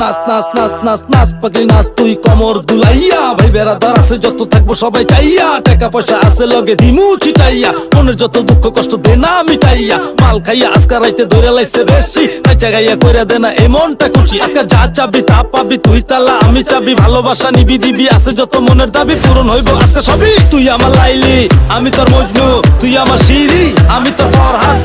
নাচ নাচ নাচ নাচ নাচ, পাগলি নাচ, তুই কমর দুলাইয়া। ভাই বেড়া দার আছে, যত থাকব সবাই চাইয়া। টাকা পয়সা আছে, লগে দিমু ছিটাইয়া। মনের যত দুঃখ কষ্ট দে না মিটাইয়া। মাল খাইয়া আজকা রাইতে ধরে লাইছে বেশি। নাচা গাইয়া কইরা দে না, এই মনটা খুশি। আজকা যা চাবি তা পাবি, তুই তালা, আমি চাবি। ভালোবাসা নিবি, দিবি, আছে যত মনের দাবি, পূরণ হইব আজকা সবই। তুই আমার লাইলি, আমি তোর মজনু, তুই আমার শিরি আমি তোর ফরহাদ।